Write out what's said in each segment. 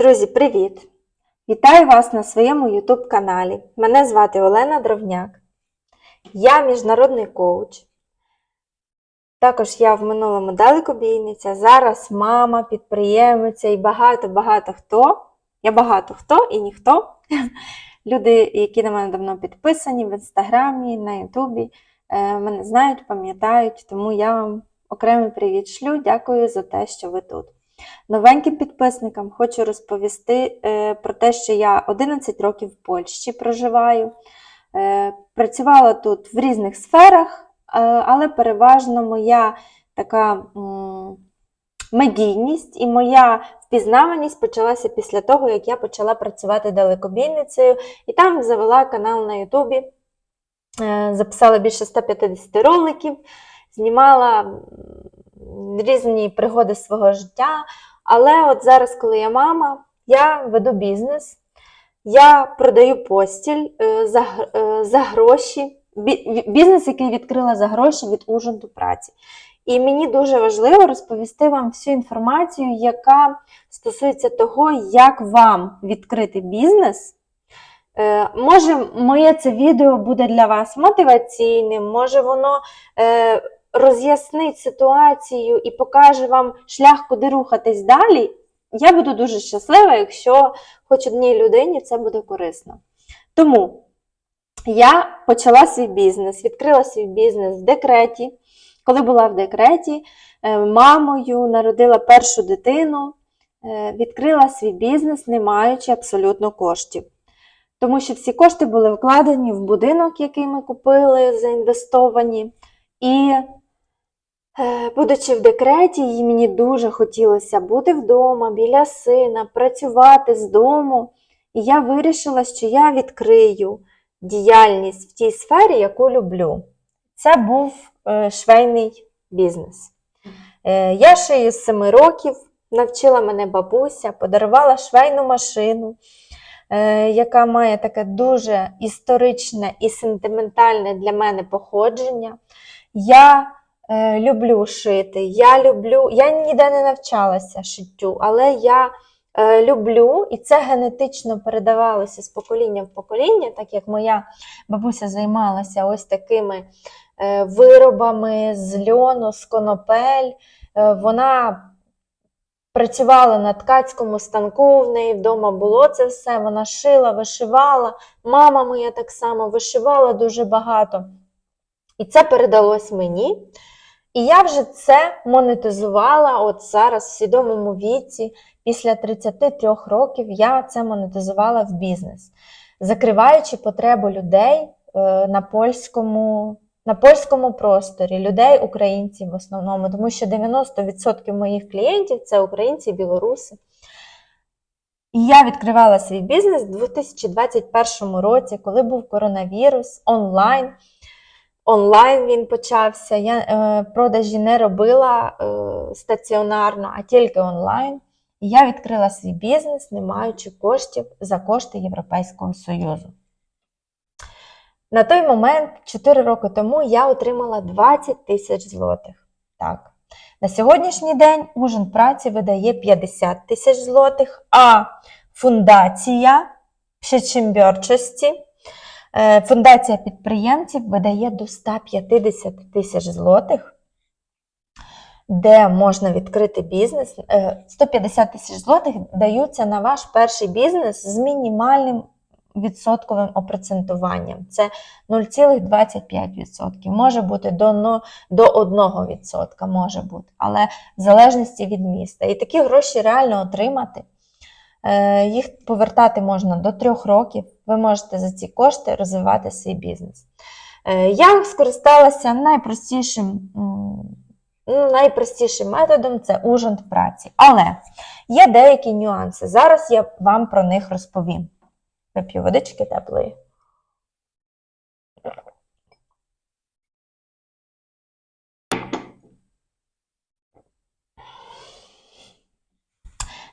Друзі, привіт! Вітаю вас на своєму YouTube каналі. Мене звати Олена Дровняк. Я міжнародний коуч. Також я в минулому далекобійниця, зараз мама, підприємиця і багато-багато хто. Я багато хто і ніхто. Люди, які на мене давно підписані в інстаграмі, на Ютубі, е, мене знають, пам'ятають, тому я вам окремий привіт шлю. Дякую за те, що ви тут. Новеньким підписникам хочу розповісти е, про те, що я 11 років в Польщі проживаю. Е, Працювала тут в різних сферах, е, але переважно моя така медійність і моя впізнаваність почалася після того, як я почала працювати далекобійницею, і там завела канал на Ютубі, записала більше 150 роликів, знімала різні пригоди свого життя. Але от зараз, коли я мама, я веду бізнес, я продаю постіль е, за, е, за гроші, бізнес, який відкрила за гроші від ужинту праці. І мені дуже важливо розповісти вам всю інформацію, яка стосується того, як вам відкрити бізнес. Е, Може, моє це відео буде для вас мотиваційним, може воно роз'яснить ситуацію і покаже вам шлях, куди рухатись далі. Я буду дуже щаслива, якщо хоч одній людині це буде корисно. Тому я почала свій бізнес, відкрила свій бізнес в декреті. Коли була в декреті, е, мамою народила першу дитину, е, відкрила свій бізнес, не маючи абсолютно коштів. Тому що всі кошти були вкладені в будинок, який ми купили, заінвестовані. І, будучи в декреті, і мені дуже хотілося бути вдома, біля сина, працювати з дому. І я вирішила, що я відкрию діяльність в тій сфері, яку люблю. Це був е, швейний бізнес. Е, Я шию з 7 років, навчила мене бабуся, подарувала швейну машину, е, яка має таке дуже історичне і сентиментальне для мене походження. Я е, люблю шити, я люблю, я ніде не навчалася шиттю, але я е, люблю, і це генетично передавалося з покоління в покоління, так як моя бабуся займалася ось такими е, виробами з льону, з конопель. Е, Вона працювала на ткацькому станку, в неї вдома було це все. Вона шила, вишивала. Мама моя так само вишивала дуже багато. І це передалось мені. І я вже це монетизувала от зараз, в свідомому віці, після 33 років, я це монетизувала в бізнес, закриваючи потребу людей е, на польському, на польському просторі, людей, українців в основному, тому що 90% моїх клієнтів це українці білоруси. І я відкривала свій бізнес у 2021 році, коли був коронавірус онлайн. Онлайн він почався. Я е, продажі не робила е, стаціонарно, а тільки онлайн. І я відкрила свій бізнес, не маючи коштів за кошти Європейського Союзу. На той момент, 4 роки тому, я отримала 20 тисяч злотих. Так. На сьогоднішній день ужин праці видає 50 тисяч злотих, а фундація Е, Фундація підприємців видає до 150 тисяч злотих, де можна відкрити бізнес. Е, 150 тисяч злотих даються на ваш перший бізнес з мінімальним відсотковим опроцентуванням. Це 0,25%. Може бути до, до 1%, може бути, але в залежності від міста. І такі гроші реально отримати. Е, Їх повертати можна до трьох років. Ви можете за ці кошти розвивати свій бізнес. Е, Я скористалася найпростішим, ну, найпростішим методом це ужин праці. Але є деякі нюанси. Зараз я вам про них розповім. Вип'ю водички теплої.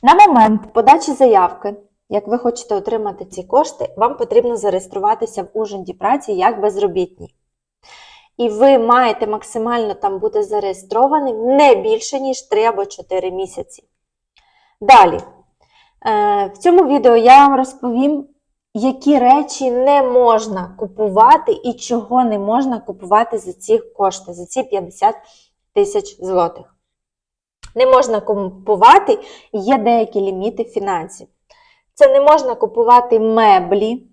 На момент подачі заявки, як ви хочете отримати ці кошти, вам потрібно зареєструватися в ужинді праці як безробітні. І ви маєте максимально там бути зареєстрованим не більше, ніж 3 або 4 місяці. Далі, Е, В цьому відео я вам розповім, які речі не можна купувати і чого не можна купувати за ці кошти, за ці 50 тисяч злотих. Не можна купувати, є деякі ліміти фінансів. Це не можна купувати меблі,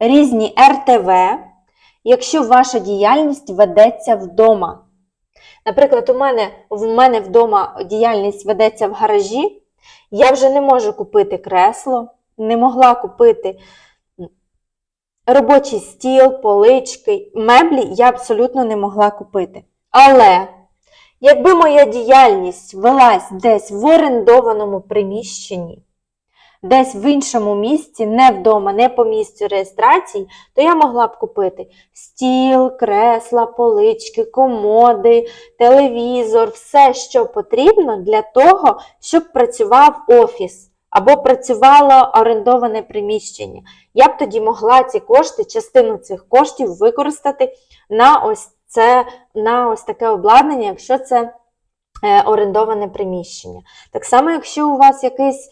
різні РТВ, якщо ваша діяльність ведеться вдома. Наприклад, у мене, в мене вдома діяльність ведеться в гаражі, я вже не можу купити кресло, не могла купити робочий стіл, полички, меблі я абсолютно не могла купити. Але якби моя діяльність велась десь в орендованому приміщенні, десь в іншому місці, не вдома, не по місцю реєстрації, то я могла б купити стіл, кресла, полички, комоди, телевізор, все, що потрібно для того, щоб працював офіс або працювало орендоване приміщення. Я б тоді могла ці кошти, частину цих коштів використати на ось це, на ось таке обладнання, якщо це е, орендоване приміщення. Так само, якщо у вас якийсь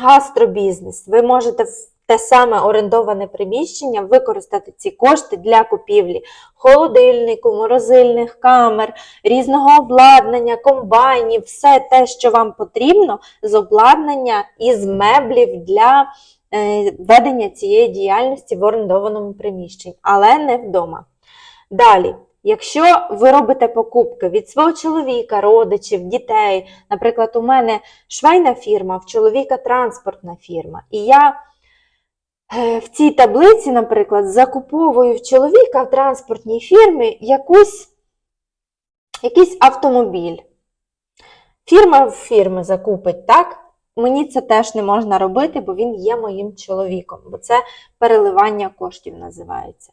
гастробізнес, ви можете в те саме орендоване приміщення використати ці кошти для купівлі холодильнику, морозильних камер, різного обладнання, комбайнів, все те, що вам потрібно з обладнання і з меблів для е, ведення цієї діяльності в орендованому приміщенні, але не вдома. Далі, якщо ви робите покупки від свого чоловіка, родичів, дітей, наприклад, у мене швейна фірма, в чоловіка транспортна фірма, і я е, в цій таблиці, наприклад, закуповую в чоловіка в транспортній фірмі якусь, якийсь автомобіль. Фірма в фірми закупить, так? Мені це теж не можна робити, бо він є моїм чоловіком, бо це переливання коштів називається.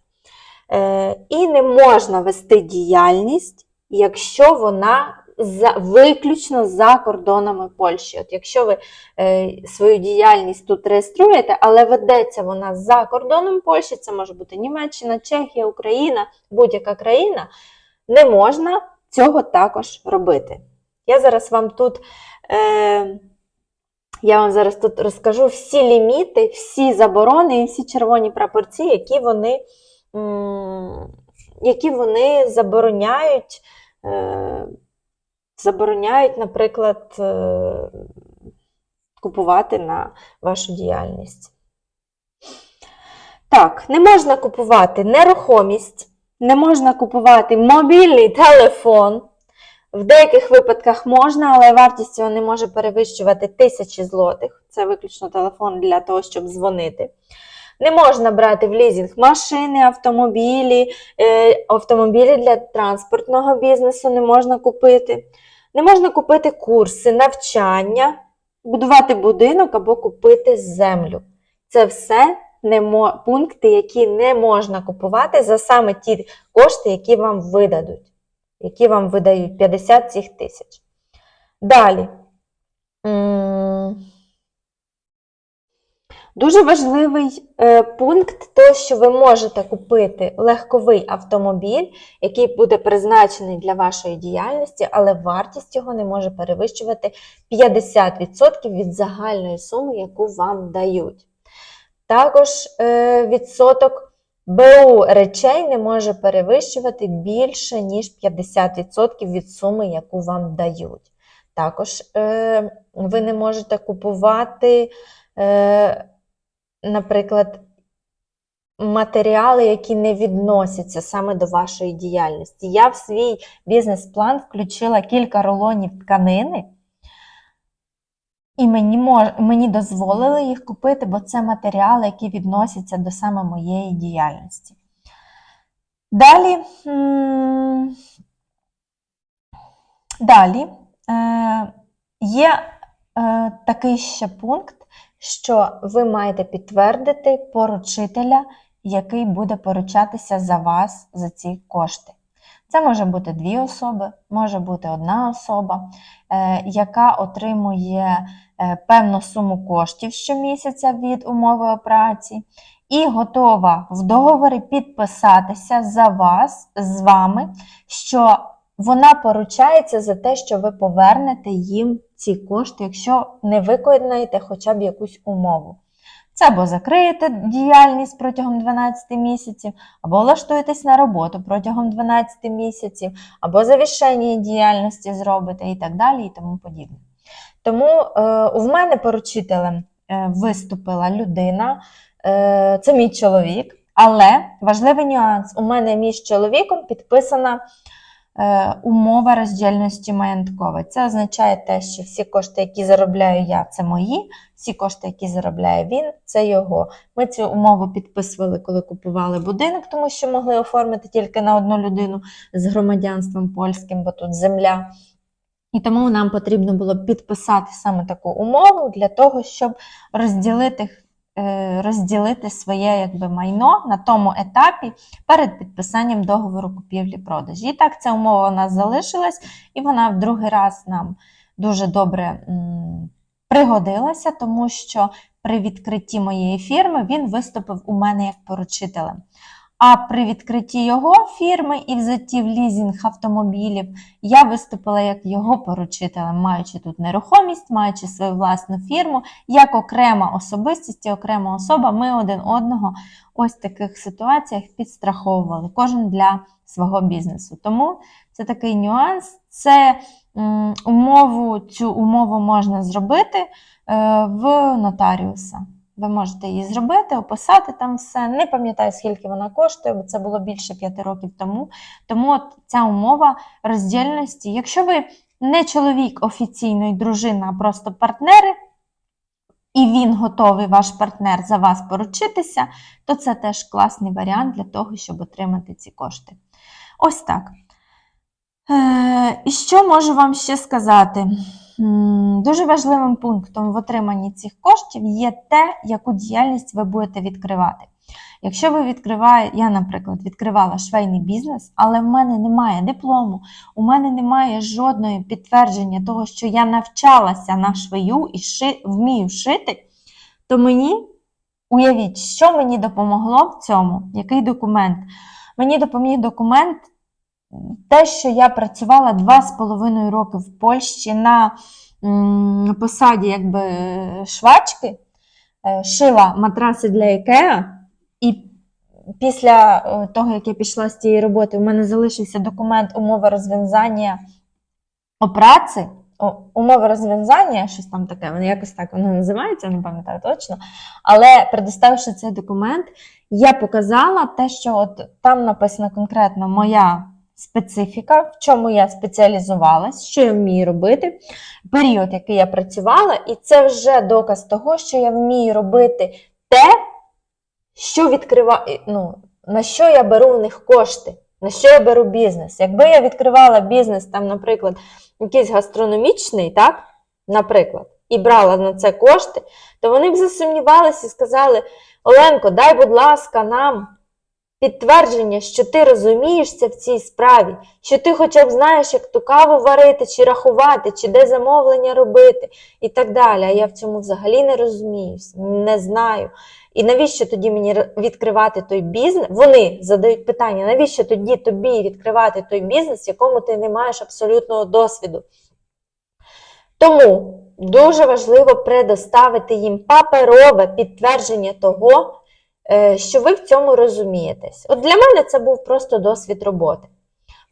Е, і не можна вести діяльність, якщо вона за, виключно за кордонами Польщі. От Якщо ви е, свою діяльність тут реєструєте, але ведеться вона за кордоном Польщі, це може бути Німеччина, Чехія, Україна, будь-яка країна, не можна цього також робити. Я зараз вам тут. Е, я вам зараз тут розкажу всі ліміти, всі заборони і всі червоні прапорці, які вони які вони забороняють, е, забороняють, наприклад, е, купувати на вашу діяльність. Так, не можна купувати нерухомість, не можна купувати мобільний телефон. В деяких випадках можна, але вартість цього не може перевищувати тисячі злотих. Це виключно телефон для того, щоб дзвонити. Не можна брати в лізинг машини, автомобілі, е, автомобілі для транспортного бізнесу не можна купити. Не можна купити курси, навчання, будувати будинок або купити землю. Це все не пункти, які не можна купувати за саме ті кошти, які вам видадуть, які вам видають 50 цих тисяч. Далі. Дуже важливий е, пункт, то, що ви можете купити легковий автомобіль, який буде призначений для вашої діяльності, але вартість його не може перевищувати 50% від загальної суми, яку вам дають. Також е, відсоток БУ речей не може перевищувати більше, ніж 50% від суми, яку вам дають. Також е, ви не можете купувати наприклад, матеріали, які не відносяться саме до вашої діяльності. Я в свій бізнес-план включила кілька рулонів тканини. І мені мож, мені дозволили їх купити, бо це матеріали, які відносяться до саме моєї діяльності. Далі далі е, є е, такий ще пункт, що ви маєте підтвердити поручителя, який буде поручатися за вас за ці кошти. Це може бути дві особи, може бути одна особа, е, яка отримує е, певну суму коштів щомісяця від умови операції, і готова в договорі підписатися за вас з вами, що вона поручається за те, що ви повернете їм ці кошти, якщо не виконаєте хоча б якусь умову. Це або закриєте діяльність протягом 12 місяців, або влаштуєтесь на роботу протягом 12 місяців, або завішення діяльності зробите і так далі, і тому подібне. Тому е, в мене поручителем е, виступила людина, е, це мій чоловік, але важливий нюанс: у мене між чоловіком підписана умова роздільності маєнткової. Це означає те, що всі кошти, які заробляю я, це мої, всі кошти, які заробляє він, це його. Ми цю умову підписували, коли купували будинок, тому що могли оформити тільки на одну людину з громадянством польським, бо тут земля. І тому нам потрібно було підписати саме таку умову для того, щоб розділити, е, розділити своє якби, майно на тому етапі перед підписанням договору купівлі-продажі. І так, ця умова у нас залишилась, і вона в другий раз нам дуже добре пригодилася, тому що при відкритті моєї фірми він виступив у мене як поручителем. А при відкритті його фірми і взятті в лізінг автомобілів я виступила як його поручителем, маючи тут нерухомість, маючи свою власну фірму, як окрема особистість і окрема особа, ми один одного ось в таких ситуаціях підстраховували, кожен для свого бізнесу. Тому це такий нюанс. Це умову, цю умову можна зробити е, в нотаріуса. Ви можете її зробити, описати там все. Не пам'ятаю, скільки вона коштує, бо це було більше 5 років тому. Тому от ця умова роздільності. Якщо ви не чоловік офіційної дружина, а просто партнери, і він готовий, ваш партнер, за вас поручитися, то це теж класний варіант для того, щоб отримати ці кошти. Ось так. Е, і що можу вам ще сказати? Дуже важливим пунктом в отриманні цих коштів є те, яку діяльність ви будете відкривати. Якщо ви відкриваєте, я, наприклад, відкривала швейний бізнес, але в мене немає диплому, у мене немає жодного підтвердження того, що я навчалася на швею і ши, вмію шити, то мені, уявіть, що мені допомогло в цьому, який документ? Мені допоміг документ те, що я працювала два з половиною роки в Польщі на посаді якби, швачки, е, шила матраси для Ікеа, і після е, того, як я пішла з цієї роботи, у мене залишився документ умови розв'язання. О, умови розв'язання, щось там таке, воно якось так воно називається, не пам'ятаю точно. Але предоставивши цей документ, я показала те, що от там написано конкретно моя специфіка, в чому я спеціалізувалась, що я вмію робити, період, який я працювала, і це вже доказ того, що я вмію робити те, що відкриває, ну, на що я беру в них кошти, на що я беру бізнес. Якби я відкривала бізнес, там, наприклад, якийсь гастрономічний, так, наприклад, і брала на це кошти, то вони б засумнівалися і сказали: Оленко, дай, будь ласка, нам підтвердження, що ти розумієшся в цій справі, що ти хоча б знаєш, як ту каву варити, чи рахувати, чи де замовлення робити, і так далі. А я в цьому взагалі не розуміюсь, не знаю. І навіщо тоді мені відкривати той бізнес? Вони задають питання, навіщо тоді тобі відкривати той бізнес, в якому ти не маєш абсолютного досвіду? Тому дуже важливо предоставити їм паперове підтвердження того, що ви в цьому розумієтесь. От для мене це був просто досвід роботи.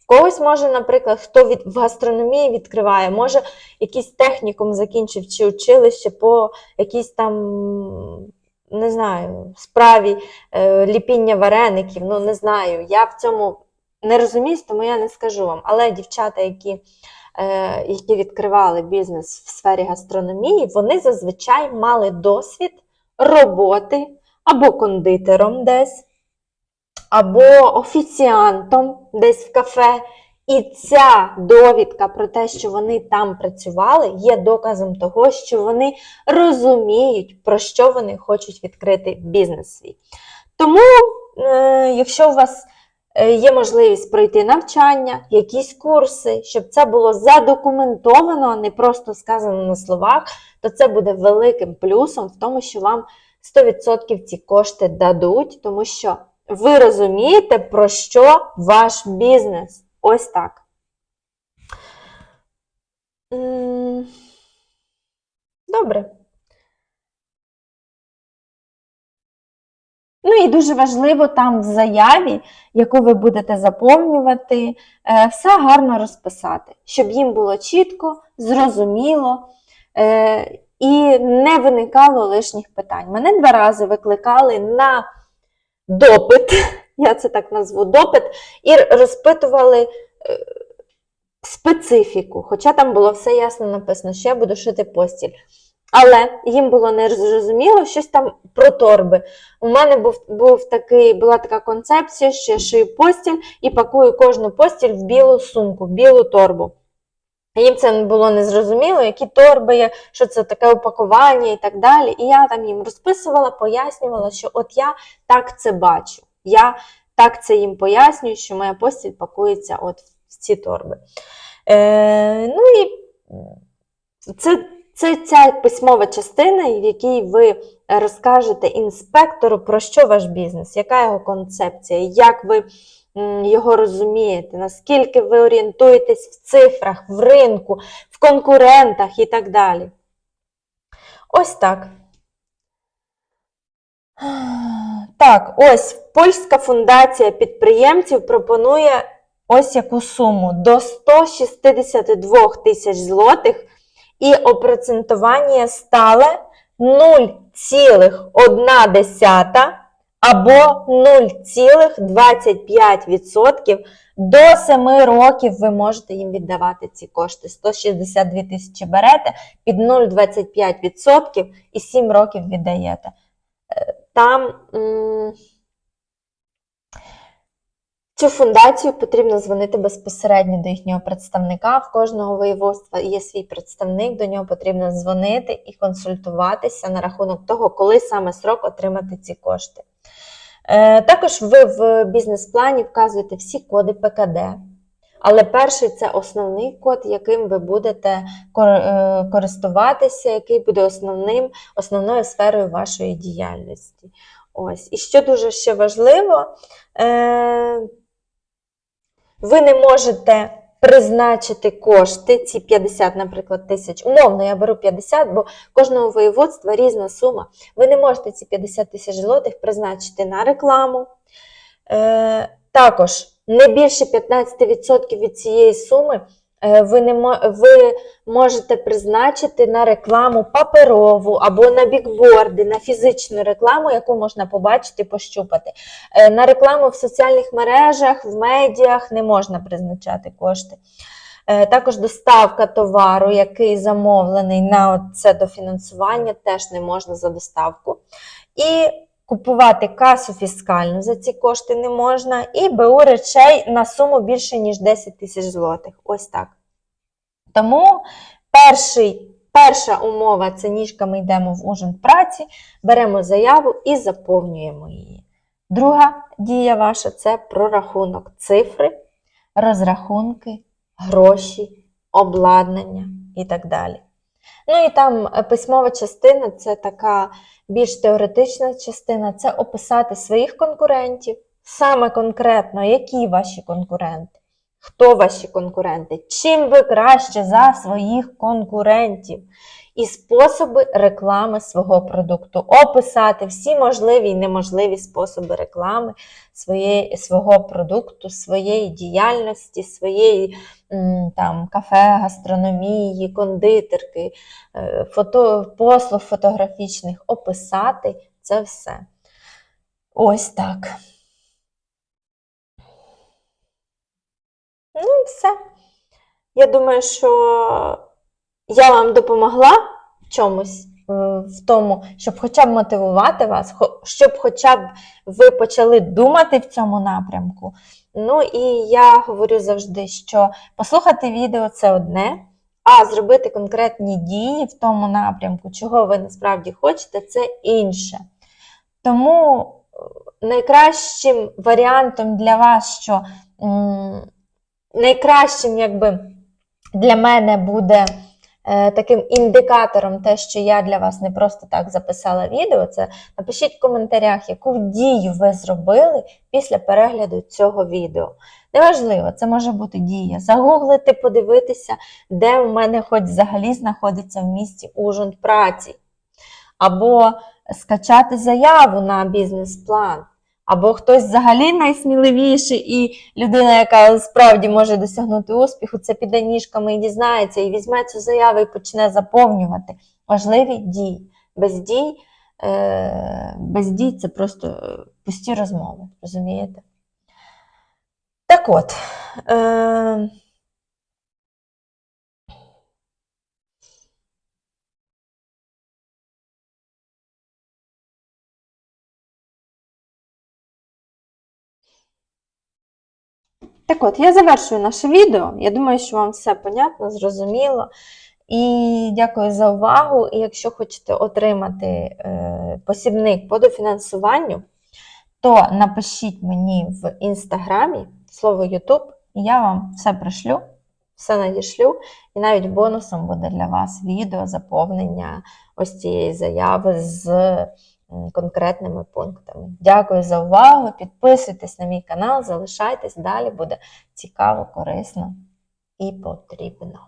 В когось може, наприклад, хто від, в гастрономії відкриває, може якийсь технікум закінчив чи училище по якійсь там, не знаю, справі е, ліпіння вареників, ну не знаю. Я в цьому не розуміюсь, тому я не скажу вам. Але дівчата, які, е, які відкривали бізнес в сфері гастрономії, вони зазвичай мали досвід роботи або кондитером десь, або офіціантом десь в кафе. І ця довідка про те, що вони там працювали, є доказом того, що вони розуміють, про що вони хочуть відкрити бізнес свій. Тому, е, якщо у вас е, є можливість пройти навчання, якісь курси, щоб це було задокументовано, а не просто сказано на словах, то це буде великим плюсом в тому, що вам 100% ці кошти дадуть, тому що ви розумієте, про що ваш бізнес. Ось так. Добре. Ну і дуже важливо там в заяві, яку ви будете заповнювати, е, все гарно розписати, щоб їм було чітко, зрозуміло е, і не виникало лишніх питань. Мене два рази викликали на допит, я це так назву, допит, і розпитували е, специфіку, хоча там було все ясно написано, що я буду шити постіль. Але їм було не зрозуміло щось там про торби. У мене був, був такий, була така концепція, що я шию постіль і пакую кожну постіль в білу сумку, в білу торбу. Їм це було незрозуміло, які торби є, що це таке упакування і так далі. І я там їм розписувала, пояснювала, що от я так це бачу. Я так це їм пояснюю, що моя постіль пакується от в ці торби. Е, ну і це, це ця письмова частина, в якій ви розкажете інспектору, про що ваш бізнес, яка його концепція, як ви його розумієте, наскільки ви орієнтуєтесь в цифрах, в ринку, в конкурентах і так далі. Ось так. Так, ось Польська фундація підприємців пропонує ось яку суму до 162 тисяч злотих і опроцентування стале 0,1 або 0,25%. До 7 років ви можете їм віддавати ці кошти. 162 тисячі берете, під 0,25% і 7 років віддаєте. Е, Там цю фундацію потрібно дзвонити безпосередньо до їхнього представника. В кожного воєводства є свій представник, до нього потрібно дзвонити і консультуватися на рахунок того, коли саме срок отримати ці кошти. Е, Також ви в бізнес-плані вказуєте всі коди ПКД. Але перший це основний код, яким ви будете е, користуватися, який буде основним, основною сферою вашої діяльності. Ось. І що дуже ще важливо, е, ви не можете призначити кошти, ці 50, наприклад, тисяч. Умовно, я беру 50, бо кожного воєводства різна сума. Ви не можете ці 50 тисяч злотих призначити на рекламу. Е, також не більше 15% від цієї суми ви, не, ви можете призначити на рекламу паперову або на бікборди, на фізичну рекламу, яку можна побачити, пощупати. Е, На рекламу в соціальних мережах, в медіях не можна призначати кошти. Е, Також доставка товару, який замовлений на це дофінансування, теж не можна за доставку. І купувати касу фіскальну за ці кошти не можна, і БУ речей на суму більше, ніж 10 тисяч злотих. Ось так. Тому перший, перша умова це ніжками йдемо в ужин праці, беремо заяву і заповнюємо її. Друга дія ваша це прорахунок цифри, розрахунки, гроші, обладнання і так далі. Ну і там письмова частина це така більш теоретична частина це описати своїх конкурентів, саме конкретно, які ваші конкуренти, хто ваші конкуренти, чим ви краще за своїх конкурентів, і способи реклами свого продукту, описати всі можливі і неможливі способи реклами своєї, свого продукту, своєї діяльності, своєї там, кафе, гастрономії, кондитерки, е, фото, послуг фотографічних, описати це все. Ось так. Ну і все. Я думаю, що я вам допомогла в чомусь, е, в тому, щоб хоча б мотивувати вас, щоб хоча б ви почали думати в цьому напрямку. Ну і я говорю завжди, що послухати відео це одне, а зробити конкретні дії в тому напрямку, чого ви насправді хочете, це інше. Тому найкращим варіантом для вас, що найкращим, якби для мене буде е, таким індикатором, те, що я для вас не просто так записала відео, це напишіть в коментарях, яку дію ви зробили після перегляду цього відео. Неважливо, це може бути дія. Загуглити, подивитися, де у мене хоч взагалі знаходиться в місті Ужин праці. Або скачати заяву на бізнес-план. Або хтось взагалі найсміливіший, і людина, яка справді може досягнути успіху, це піде ніжками і дізнається, і візьме цю заяву і почне заповнювати важливі дії. Без дій, е, без дій це просто е, пусті розмови, розумієте? Так от. Так от, я завершую наше відео. Я думаю, що вам все понятно, зрозуміло. І дякую за увагу. І якщо хочете отримати е, посібник по дофінансуванню, то напишіть мені в інстаграмі слово YouTube, і я вам все пришлю, все надішлю. І навіть бонусом буде для вас відео заповнення ось цієї заяви з конкретними пунктами. Дякую за увагу. Підписуйтесь на мій канал, залишайтесь, далі буде цікаво, корисно і потрібно.